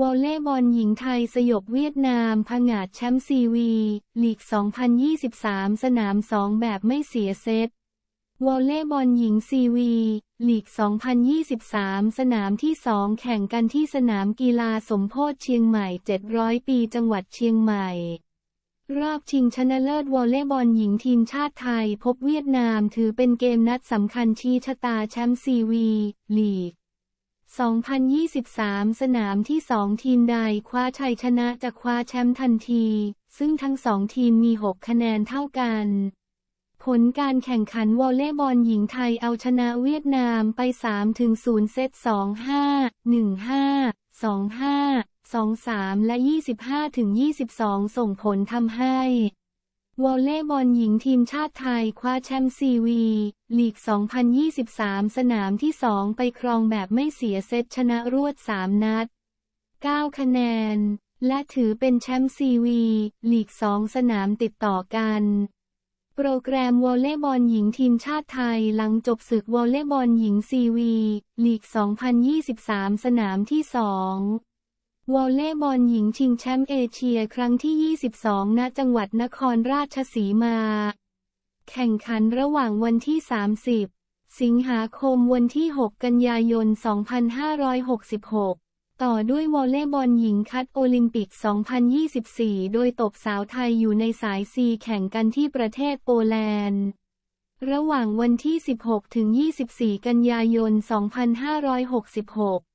วอลเลย์บอลหญิงไทยสยบเวียดนามผงาดแชมป์ซีวีลีก 2023 สนาม 2 แบบไม่เสียเซตวอลเลย์บอลหญิงซีวีลีก 2023 สนามที่ 2 แข่งกันที่สนามกีฬาสมโพธิเชียงใหม่ 700 ปีจังหวัดเชียงใหม่ รอบชิงชนะเลิศวอลเลย์บอลหญิงทีมชาติไทย พบเวียดนามถือเป็นเกมนัดสำคัญชี้ชะตาแชมป์ซีวีลีก 2023 สนามที่ 2 ทีมใดคว้าชัยชนะจะคว้าแชมป์ทันที ซึ่งทั้งสองทีมมี 6 คะแนนเท่ากัน ผลการแข่งขันวอลเลย์บอลหญิงไทยเอาชนะเวียดนามไป 3-0 เซต 2-5 1-5 2-5 2-3 และ 25-22 ส่งผลทำให้ วอลเลย์บอลหญิงทีมชาติไทยคว้าแชมป์ซีวีลีก 2023 สนามที่ 2 ไปครองแบบไม่เสียเซตชนะรวด 3 นัด 9 คะแนน และถือเป็นแชมป์ซีวีลีก 2 สนามติดต่อกัน โปรแกรมวอลเลย์บอลหญิงทีมชาติไทยหลังจบศึกวอลเลย์บอลหญิงซีวีลีก 2023 สนามที่ 2 วอลเลย์บอลหญิงชิงแชมป์เอเชียครั้งที่ 22 ณ จังหวัดนครราชสีมา แข่งขันระหว่างวันที่ 30 สิงหาคมวันที่ 6 กันยายน 2566 ต่อด้วยวอลเลย์บอลหญิงคัดโอลิมปิก 2024 โดยตบสาวไทยอยู่ในสายซีแข่งกันที่ประเทศโปแลนด์ระหว่างวันที่ 16 ถึง 24 กันยายน 2566